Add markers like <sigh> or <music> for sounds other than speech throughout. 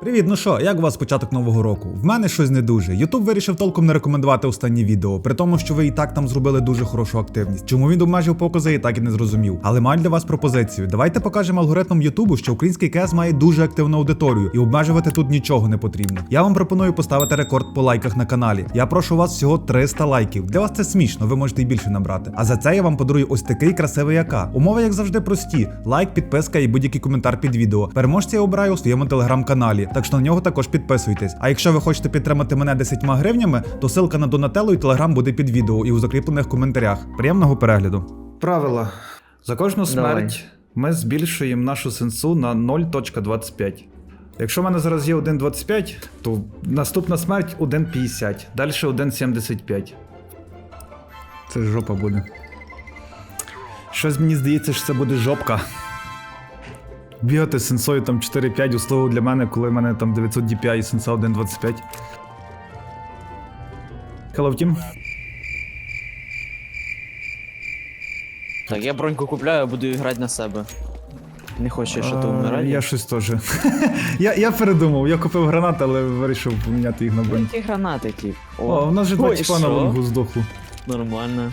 Привіт, ну що, як у вас початок нового року? В мене щось не дуже. Ютуб вирішив толком не рекомендувати останні відео, при тому, що ви і так там зробили дуже хорошу активність. Чому він обмежив покази, і так і не зрозумів. Але маю для вас пропозицію. Давайте покажемо алгоритмам Ютубу, що український кез має дуже активну аудиторію, і обмежувати тут нічого не потрібно. Я вам пропоную поставити рекорд по лайках на каналі. Я прошу вас всього 300 лайків. Для вас це смішно, ви можете і більше набрати. А за це я вам подарую ось такий красивий АК. Умови, як завжди, прості: лайк, підписка і будь-який коментар під відео. Переможця я обираю у своєму телеграм-каналі, так що на нього також підписуйтесь. А якщо ви хочете підтримати мене 10 гривнями, то ссылка на Донателло і телеграм буде під відео і у закріплених коментарях. Приємного перегляду. Правила. За кожну смерть ми збільшуємо нашу сенсу на 0.25. Якщо в мене зараз є 1.25, то наступна смерть 1.50, далі 1.75. Це жопа буде. Щось мені здається, що це буде жопка. Бігати з сенсою там 4-5 условно для мене, коли в мене там 900 DPI і сенса 1.25. Hello, Team. Так, я броньку купляю, буду грати на себе. Не хочу, що ти А, вмирати. Я щось теж. <laughs> я, я передумав, я купив гранати, але вирішив поміняти їх на бронь. Які гранати, тип. О, в нас же два Ой, тіпа на що? лонгу здохло. Нормально.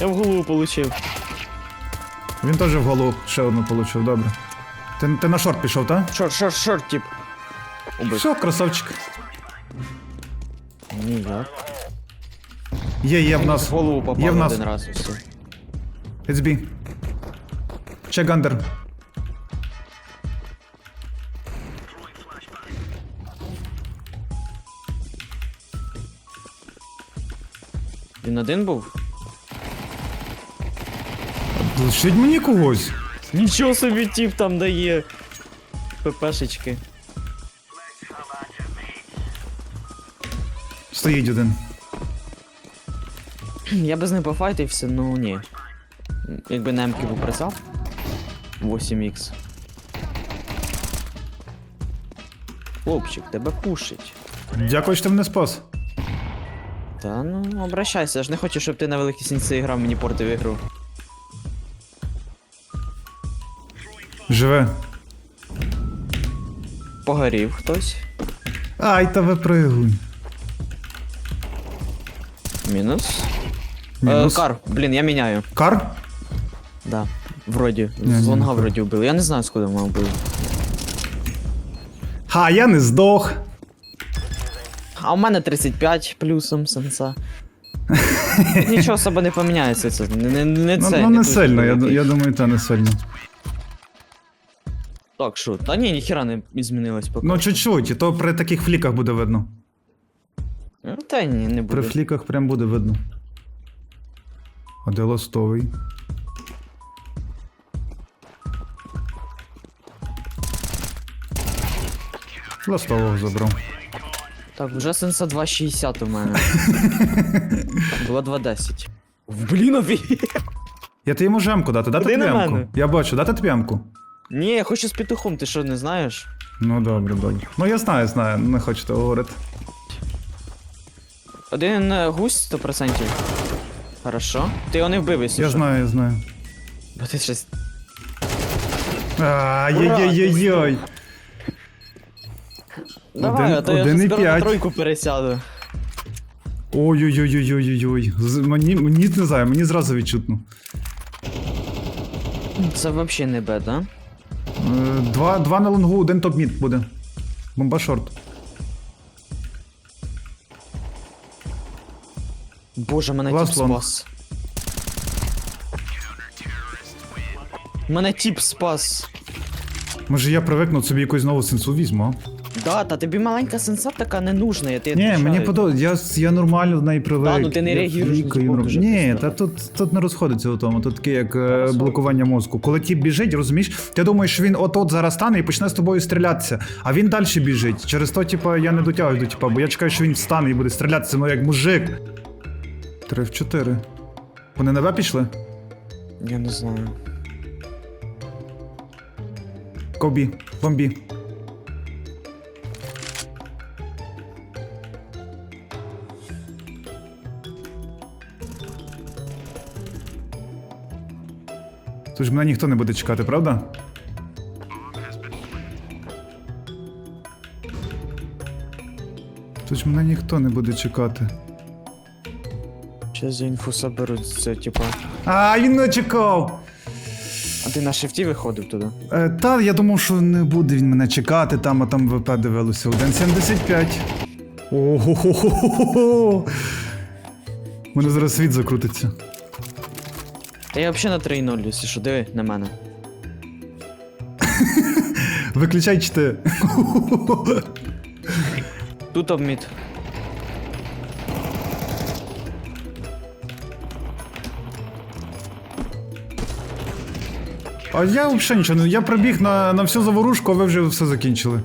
Я в голову получив. Він теж в голову ще одну получив, добре. Ти, ти на шорт пішов, так? Шорт, шорт, шорт, тип. Убив. Все, красавчик. Ніяк. Є, є в нас. В голову попав Є в нас. один раз і все. It's B. Check under. Він один був? Лишіть мені когось. Нічого собі тип там дає. ППшечки. Стоїть один. Я без ним пофайтився, ну ні. Якби на М-ки 8х. Хлопчик, тебе пушить. Дякую, що ти мене спас. Та ну обращайся, я ж не хочу, щоб ти на великій сінці грав, мені портив ігру. Живе. Погорів хтось. Ай, та випригуй. Мінус. Мінус. Е, кар, блін, я міняю. Кар? Да. Вроді. Ні, З ні, лонга вроді вбили. Я не знаю, скуди мене вбили. Ха, я не здох. А у мене 35 плюсом сенса. Нічого особо не поміняється це. Не, не, не Ну, це. ну не дуже сильно, я, великий. я думаю, та не сильно. Так, що? Та ні, ніхіра не змінилось поки. Ну, чуть-чуть, і то при таких фліках буде видно. Ну, Та ні, не При буде. фліках прям буде видно. А де ластовий? Ластового забрав. Так, вже сенса 2.60 у мене. <laughs> Було 2.10. В блін, офігеть. Я тобі можу емку дати, дати Куди тобі на емку? мене? Я бачу, дати тобі емку? Ні, я хочу з петухом, ти що, не знаєш? Ну добре, добре. Ну я знаю, знаю, не хочу того говорити. Один е, гусь 100%. Хорошо. Ти його не вбив, якщо Я що. знаю, я знаю. Бо ти щось. Ай-яй-яй-яй-яй. Давай, а то я один на п'ять. тройку пересяду. Ой-ой-ой-ой-ой-ой. З- Мені, мені не знаю, мені зразу відчутно. Це взагалі не беда. Е, Два, два на лонгу, один топ-мід буде. Бомба шорт. Боже, мене Last тіп long. спас. Мене тіп спас. Може я привикну собі якусь нову сенсу візьму, а? Да, та тобі маленька сенса така не нужна, я Ні, відвічаю. мені подобається, я, я нормально в неї привик. Да, ну ти не реагуєш звук норм- дуже Ні, та тут, тут не розходиться у тому, тут таке як е, блокування мозку. Коли ті біжить, розумієш, ти думаєш, що він от-от зараз стане і почне з тобою стрілятися, а він далі біжить. Через то, типа, я не дотягую до типа, бо я чекаю, що він встане і буде стрілятися, ну як мужик. Три в чотири. Вони на Б пішли? Я не знаю. Кобі, бомбі. Тож мене ніхто не буде чекати, правда? Тож мене ніхто не буде чекати. Ще за інфу соберуть це, типа. А, він не чекав! А ти на шифті виходив туди? Е, та я думав, що не буде він мене чекати, там, а там ВП дивилося 1.75. Ого. Мене зараз світ закрутиться. Та я взагалі на 3.0, якщо що, диви на мене. <laughs> Виключай чти. Тут обміт. А я взагалі нічого не. Я пробіг на, на всю заворушку, а ви вже все закінчили.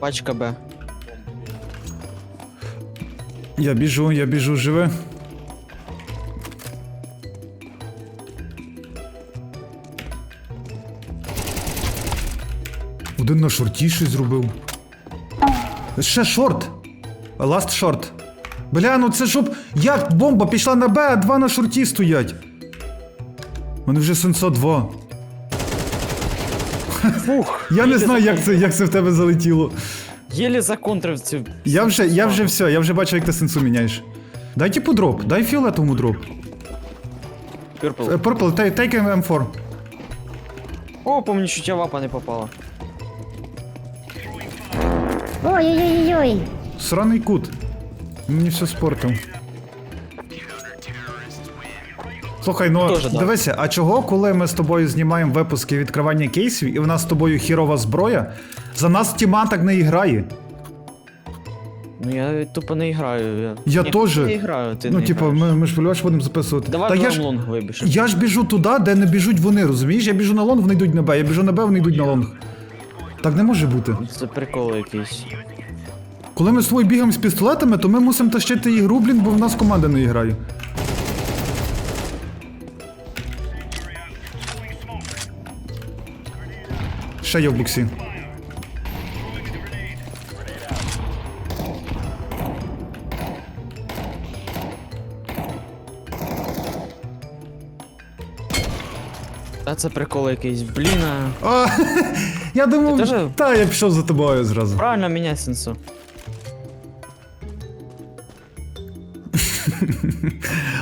Пачка Б. Я біжу, я біжу, живе. Один на шорті щось зробив. Ще шорт. Ласт шорт. Бля, ну це щоб. Як бомба пішла на Б, а два на шорті стоять. Вони вже сенсо 2. Фух. Я не знаю, як це, як це в тебе залетіло. Єлі законтрив цю. Я вже, я вже все, я вже бачу, як ти сенсу міняєш. Дай типу дроп, дай фіолетовому дроп. Пюрпл. Е, Purple, take, take M4. О, по мені чуття вапа не попала. Ой-ой-ой-ой. Сраний кут. Мені все спортив. Слухай, ну Тоже да. дивися, а чого, коли ми з тобою знімаємо випуски відкривання кейсів, і в нас з тобою хірова зброя, за нас тіма так не грає. Ну я тупо не граю. Я, Я Ні, теж. не граю, ти ну, не типу, граєш. ми, ми ж полювач будемо записувати. Давай Та я я ж, лонг вибіжимо. я ж біжу туди, де не біжуть вони, розумієш? Я біжу на лонг, вони йдуть на Б, я біжу на Б, вони йдуть на лонг. Так не може бути. Це прикол якийсь. Коли ми з тобою бігаємо з пістолетами, то ми мусимо тащити ігру, блін, бо в нас команда не грає. Ще є в боксі. Та це прикол якийсь. Блін, а... А, <laughs> я думав, Ти теж? та я пішов за тобою зразу. правильно міняй сенсу. <laughs>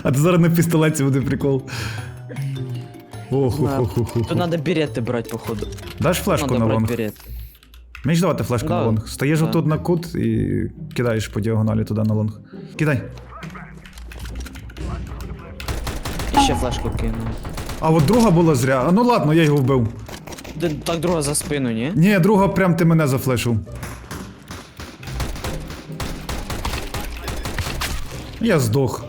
А ти зараз на пістолеті буде прикол. Тут треба берети брати, походу. Даш флешку Надо на брати лонг? берети. Давати флешку Да. на лонг. Стаєш Да. отут на кут і кидаєш по діагоналі туди на лонг. Кидай. І ще флешку кину. А от друга була зря. А ну ладно, я його вбив. Д- Так друга за спину, ні? Ні, друга прям ти мене зафлешив. Я здох.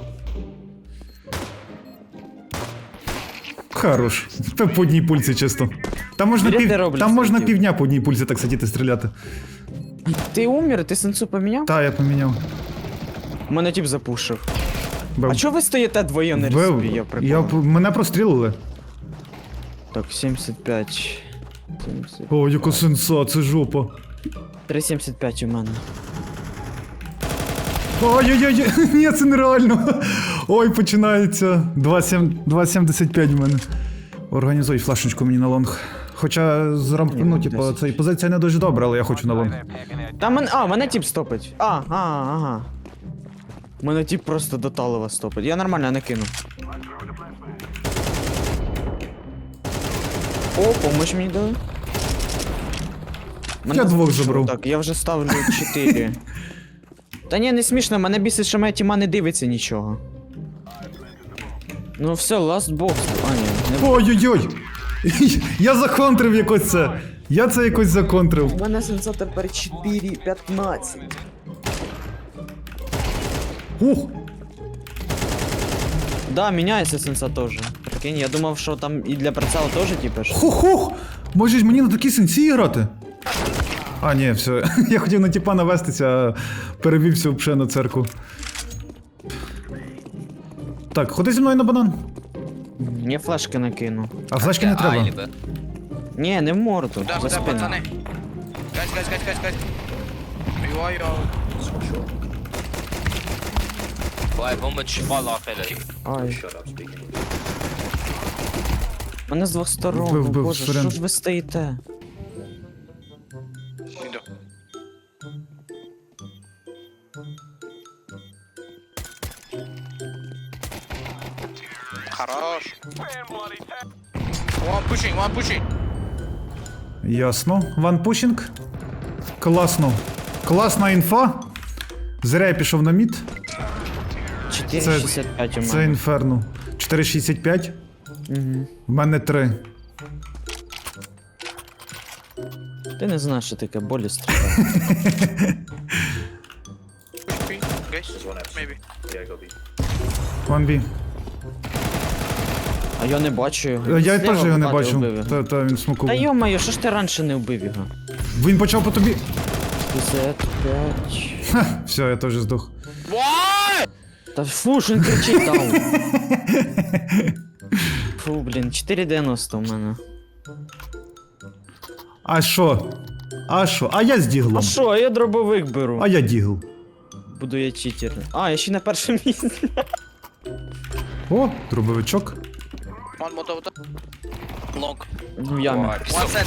Хорош. Та по одній пульці чисто. Там можна, Берет пів... не роблять Там можна статтів. півдня по одній пульці так сидіти стріляти. Ти умер, ти сенсу поміняв? Та, я поміняв. Мене тип запушив. А чого ви стоїте двоє на Бив. респі? Я я... Мене прострілили. Так, 75. 70. О, яка сенса, це жопа. 3,75 у мене. Ой-ой-ой, <laughs> ні, це нереально. Ой, починається. 2,7 2,75 в мене. Організуй флешечку мені на лонг. Хоча з рамп... Ні, ну, типу, 10. цей позиція не дуже добра, але я хочу на лонг. Та мене. А, мене тип стопить. А, а, ага. Мене тип просто до талова стопить. Я нормально не кину. О, помощь мені дали. Мене Я двох забрав. Так, я вже ставлю 4. <laughs> Та ні, не смішно, мене бісить, що моя тіма не дивиться нічого. Ну все, last box. А, ні, не Ой-ой-ой! <laughs> Я законтрив якось це. Я це якось законтрив. У мене сенсор тепер 4.15. Ух! Да, міняється сенса теж. Прикинь, я думав, що там і для прицелу теж, типу, ж. Хух-хух! Може ж мені на такій сенсі грати? А, ні, все. <laughs> Я хотів на тіпа навестися, а перевівся взагалі на церкву. Так, ходи зі мною на банан. Я флешки накину. А флешки не треба. Айда. Ні, не в морду, Да, за да, спину. пацаны. Гась, гась, гась, гась, гась. Ой-ой-ой. Ваймомент мало апелять. Ай. Мене з двох сторон, Вбив, ну, вбив, боже, що ж ви стоїте? Хорош. One pushing, one pushing. Ясно. Ванпушінг. Класно. Класна інфа. Зря я пішов на мід. 4,65 у Це мене. інферно. 4,65. Угу. В мене 3. Ти не знаєш, що таке болі стріляє. Three, guys. <laughs> Maybe. 1B. А я не бачу його. Е, Я Зліва теж його не бачу. його. Та, та він смокував. Та йо-моє, що ж ти раніше не вбив його? Він почав по тобі. 55. Ха, все, я теж здох. Why? Та фу, що він кричить там. <laughs> Фу, блін, 4,90 у мене. А що? А що? А я з діглом. А що, я дробовик беру. А я дігл. Буду я читер. А, я ще на першому місці. О, дробовичок. One motor. Long. В ямі. One set.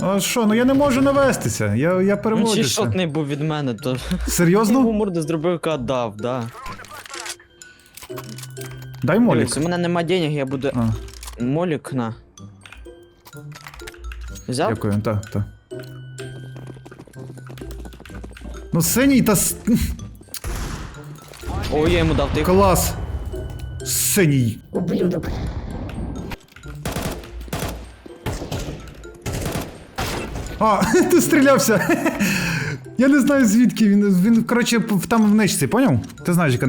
А що, ну я не можу навестися. Я, я Він ще переводюся. шотний був від мене, то <laughs> йому Серйозно? морду з дробовика дав, да. Дай молік. Дивись, у мене нема денег, я буду А, молік на. Взяв? дякую, так, так. Ну синій та с... Ой, я йому дав ти. клас. Синій. Ублюдок. А, <laughs> ти стрілявся. Я не знаю звідки він. Він, коротше, п- там в ничці, поняв? Ти знаєш, яка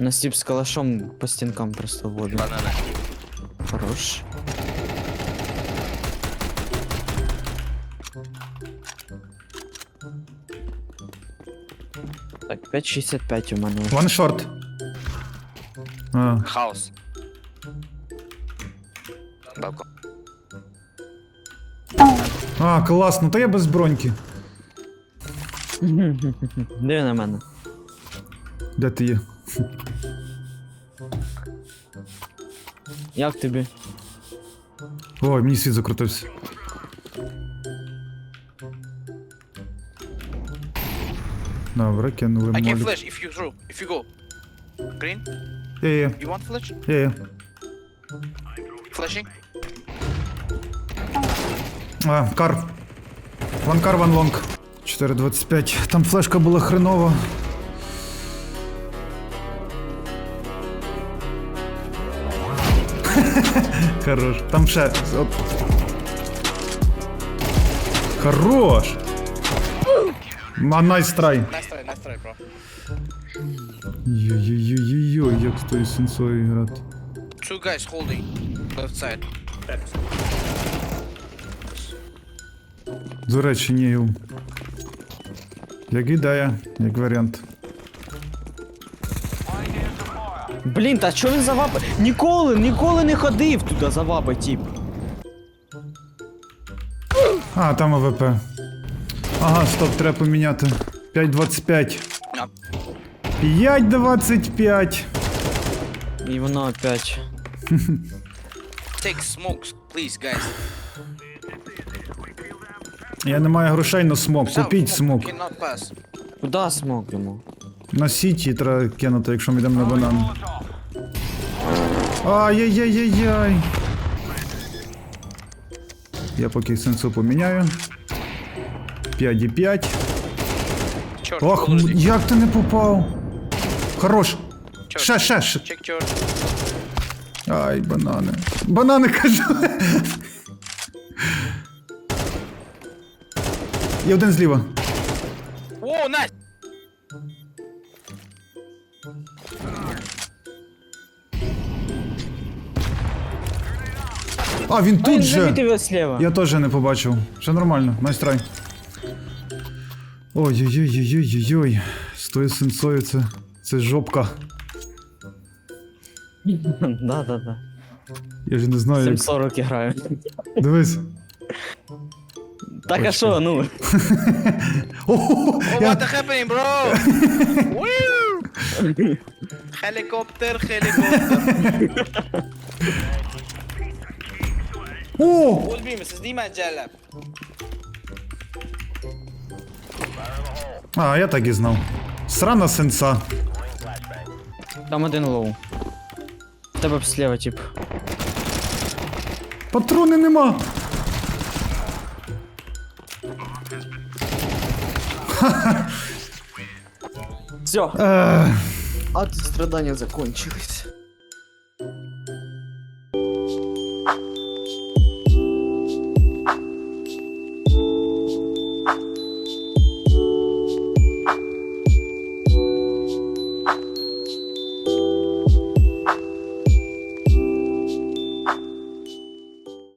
ничка. Настіп з калашом по стінкам просто воду. Banana. Хорош. Так, 5,65 у мене. One short. А, House. Balcon. а, класно, то я без броньки. Диви <laughs> на мене. Де ти є? Як тобі? Ой, мені світ закрутився. Добре, кинули I can молік. flash if you throw. If you go. Green. Є, є, You want flash? є, є. Flashing. А, кар. Ван кар, ван лонг. 4.25. Там флешка була хренова. Хорош. Там ще. Оп. Хорош. А найс трай. Nice try, nice try, bro. Йой-йой-йой-йой, як з тою сенсою грати. Two guys holding. Left side. До речі, ні. ю. Як ідея, як варіант. Блін, та що він за вапи? Ніколи, ніколи не ходив туди за вапи, тип. А, там АВП. Ага, стоп, треба поміняти. 5.25. No. 5.25. І воно опять. Take smokes, please, guys. Я не маю грошей на смок. Купіть смок. Cannot pass. Куда смог йому? На сіті треба кинути, якщо ми йдемо на банан. Ай-яй-яй-яй-яй. Я поки сенсу поміняю. 5,5. Church. Ох, м, як ти не попав? Хорош. Church. Ще, ще, ще. Check church. Ай, банани. Банани кажу. Є один зліва. Whoa, nice. А, він А тут він же. замітив слева. Я теж не побачив. Все нормально, найстрай. Ой-ой-ой-ой-ой-ой. З тою сенсою це. Це жопка. <laughs> Да, да, да. Я ж не знаю. Як... 740 граю. Дивись. Так а що, ну? О, Oh, я... what the happening, bro? Woo! <laughs> helicopter, helicopter. <laughs> О! Hold me, Mrs. Dima Jalab. А, я так і знав. Срана сенса. Там один лоу. В Тебе б слева, тип. Патрони нема! Все. Ех. А ти страдання закончились.